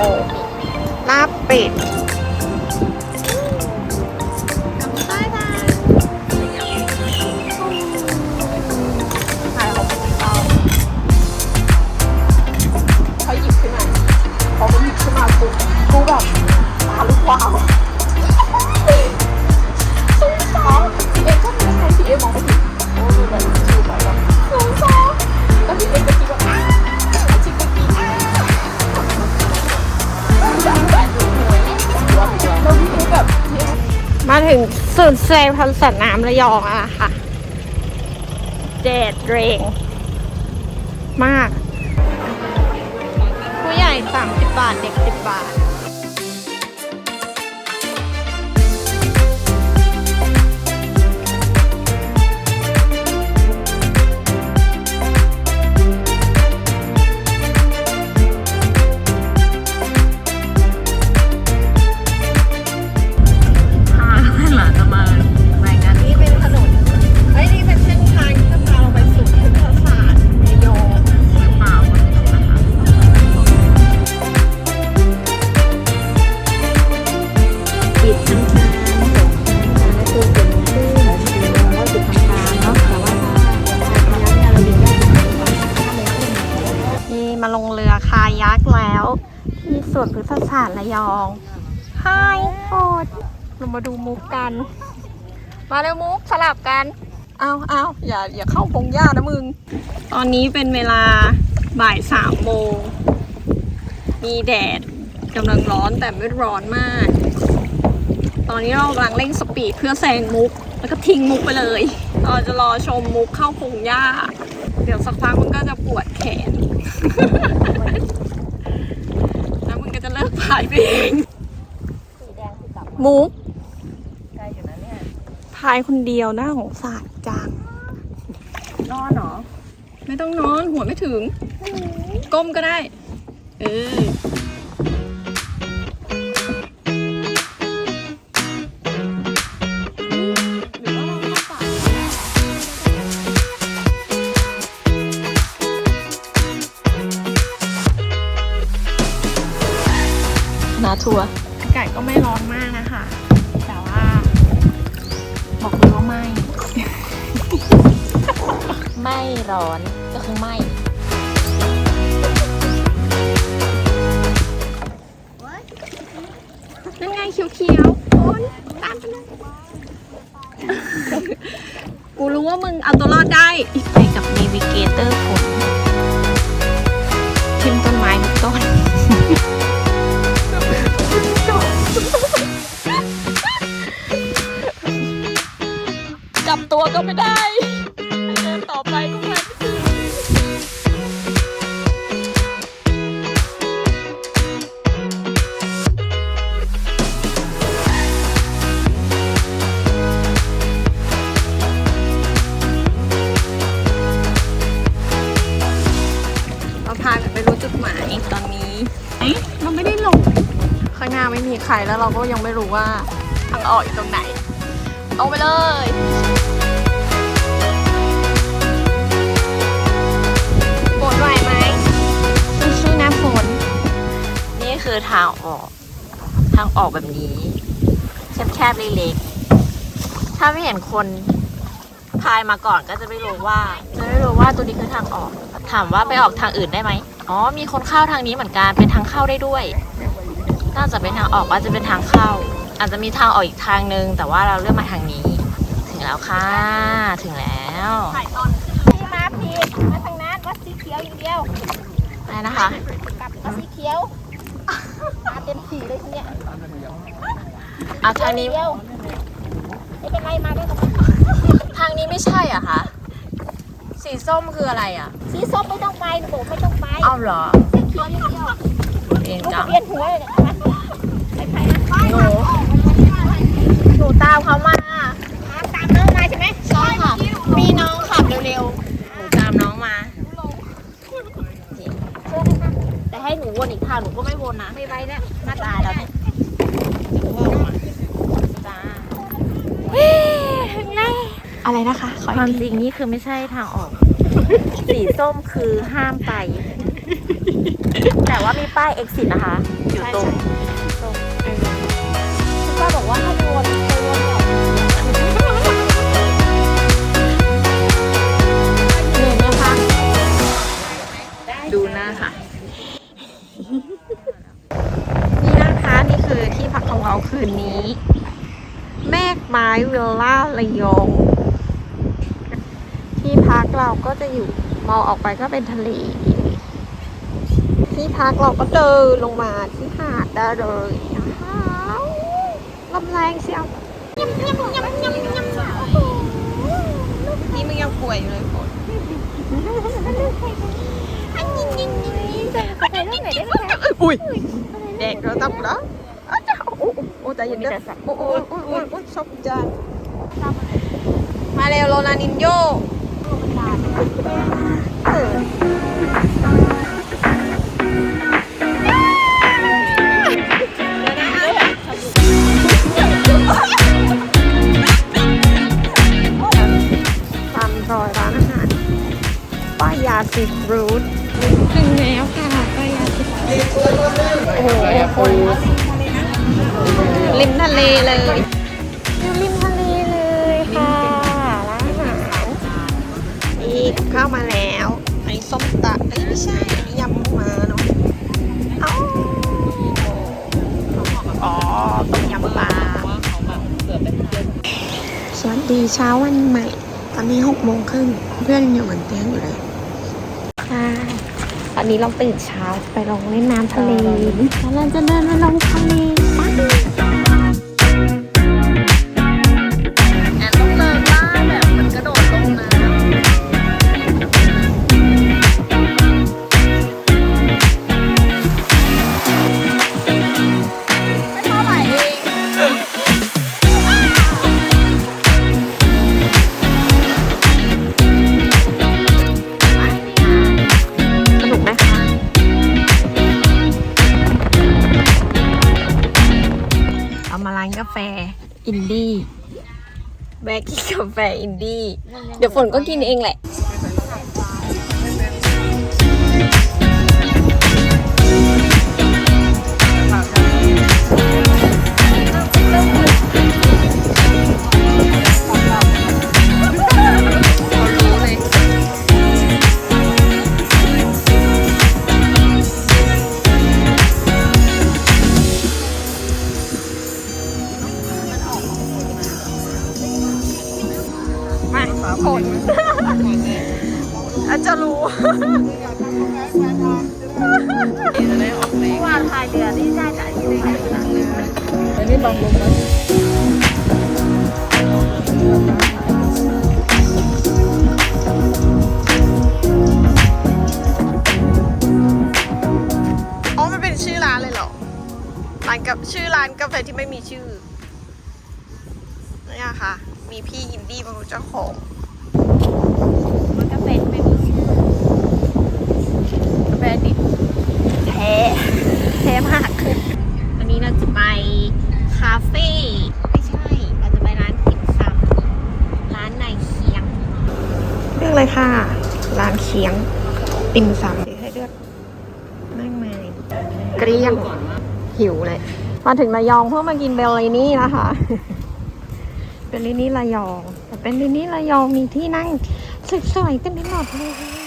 มงลาบเป็ด ศูนย์เซลพันสัตว์น้ำระยองอะค่ะแดดเรงมาก ผู้ใหญ่ 30 บาท เด็ก 10 บาท ร์ระยองไฮโอดเรามาดูมุกกัน มาเร็วมุกสลับกัน เอาเอาอย่าอย่าเข้าพงหญ้านะมึง ตอนนี้เป็นเวลาบ่ายสามโมง มีแดดกำลังร้อนแต่ไม่ร้อนมาก ตอนนี้เรากำลังเร่งสปีดเพื่อแซงมุก แล้วก็ทิ้งมุกไปเลย เราจะรอชมมุกเข้าพงหญ้า เดี๋ยวสักพักมันก็จะปวดแขนแล้ว มึงก็จะเลิกพายไปเองสีแดงสีกลับมุกใกล้อยู่นะเนี่ยพายคนเดียวน่าสงสารจัง นอนเหรอไม่ต้องนอนหัวไม่ถึง ก้มก็ได้ เออ นาทัวร์อากาศก็ไม่ร้อนมากนะคะ แต่ว่า บอกเลยว่าไม่ ไม่ร้อนก็คือไม่ นั่นไงเขียวๆคนตามไปเลยกูรู้ว่ามึงเอาตัวรอดได้ กลับตัวก็ไม่ได้เดินต่อไปก็ไม่ถึงเราพากันไปรู้จุดหมายตอนนี้เอ๊ะเราไม่ได้หลงข้างหน้าไม่มีใครแล้วเราก็ยังไม่รู้ว่าทางออกอยู่ตรงไหนลงไปเลยางออกแบบนี้ แคบๆเล็กๆถ้าไม่เห็นคนพายมาก่อนก็จะไม่รู้ว่า จะไม่รู้ว่าตัวนี้คือทางออก ถามว่าไปออกทางอื่นได้ไหมอ๋อ มีคนเข้าทางนี้เหมือนกันเป็นทางเข้าได้ด้วยน่าจะเป็นทางออกว่าจะเป็นทางเข้า อาจจะมีทางออกอีกทางนึง แต่ว่าเราเลือกมาทางนี้ ถึงแล้วค่ะ ถึงแล้วถ่ายตอนพี่มาผิดมาทางนั้นวัดสีเขียวอย่างเดียวได้นะคะกลับวัดสีเขียวมาเต็มสีเลยทีเนี้ยเอาทางนี้เดียวไม่เป็นไรมาได้ตรงทางนี้ไม่ใช่เหรอะคะสีส้มคืออะไรอะ สีส้มไม่ต้องไปหนูบอกไม่ต้องไปเอาเหรอสีเขียวอย่างเดียวเองลูกจังเวียนหัวเลยเนี่ยนะไปไปนะไปหนูหนูตามเขามา ตามน้องมาใช่ไหม ใช่ค่ะ มีน้องขับเร็วๆ หนูตามน้องมา แต่ให้หนูวนอีกทางหนูก็ไม่วนนะ ไม่ไปแล้ว หน้าตายแล้วเนี่ยจ้า ถึงแล้ว อะไรนะคะ ขอความอีกจทีริงนี่คือไม่ใช่ทางออก สีส้มคือห้ามไป แต่ว่ามีป้าย exit นะคะ อยู่ตรงตรงเออคุณป้าบอกว่าให้ไปวนไปวนแถวเหนื่อยไหมคะ ดูหน้าค่ะ นี่นะคะนี่คือที่พักของเราคืนนี้ แมกไม้วิลล่าระยองที่พัก เราก็จะอยู่มองออกไปก็เป็นทะเล ที่พักเราก็เดินลงมาที่หาดได้เลยนะคะลมแรงเชียวยำยำยำยำยำโอ้โหนี่มันยังป่วยอยู่เลยฝนอันยิงยิงยิงยิงแต่ขอถ่ายรูปหน่อยได้ไหมคะอุ้ยเด็กเราทำแล้วอ้าวจ้าโอ้โหโอ้ใจเย็นเด้อโอ้โอ้โอ้โอ้ชอบจังมาเร็วโรนานินโย ตามรอยร้านอาหารป้ายาซีฟู้ดถึงแล้วค่ะป้ายาซีฟู้ดโอ้โหคนริมทะเลเลยอยู่ นี่เข้ามาแล้วอันนี้ส้มตะเอ้ยไม่ใช่อันนี้ยำปูมาเนาะเอ้าอ๋อต้มยำปลาสวัสดีเช้าวันใหม่ ตอนนี้หกโมงครึ่งเพื่อนยังอยู่บนเตียงอยู่เลยค่ะตอนนี้เราตื่นเช้าไปลงเล่นน้ำทะเลแล้วเราจะเดินไปลงทะเลกัน มาร้านกาแฟอินดี้แบกกินกาแฟอินดี้เดี๋ยวฝนก็กินเองแหละ อาจจะรู้วานพายเรือที่ได้จากที่ไหนอันนี้บางลมนะอ๋อมันเป็นชื่อร้านเลยเหรอ ร้านกับชื่อร้านกาแฟที่ไม่มีชื่อเนี่ยค่ะ มีพี่อินดี้เป็นเจ้าของ มันก็เป็นไม่มีชื่อกาแฟดิบแท้แท้มากวันนี้เราจะไปคาเฟ่ไม่ใช่ เราจะไปร้านติ่มซำร้านนายเคียงเรื่องเลยค่ะ ร้านเคียง ติ่มซำให้เลือกมากมายเกลี้ยงหิวเลยมาถึงระยองเพื่อมากินเบลลินี่นะคะเบลลินี่ระยองแต่เป็นลินี่ระยองมีที่นั่งสวยๆกันไปหมดเลย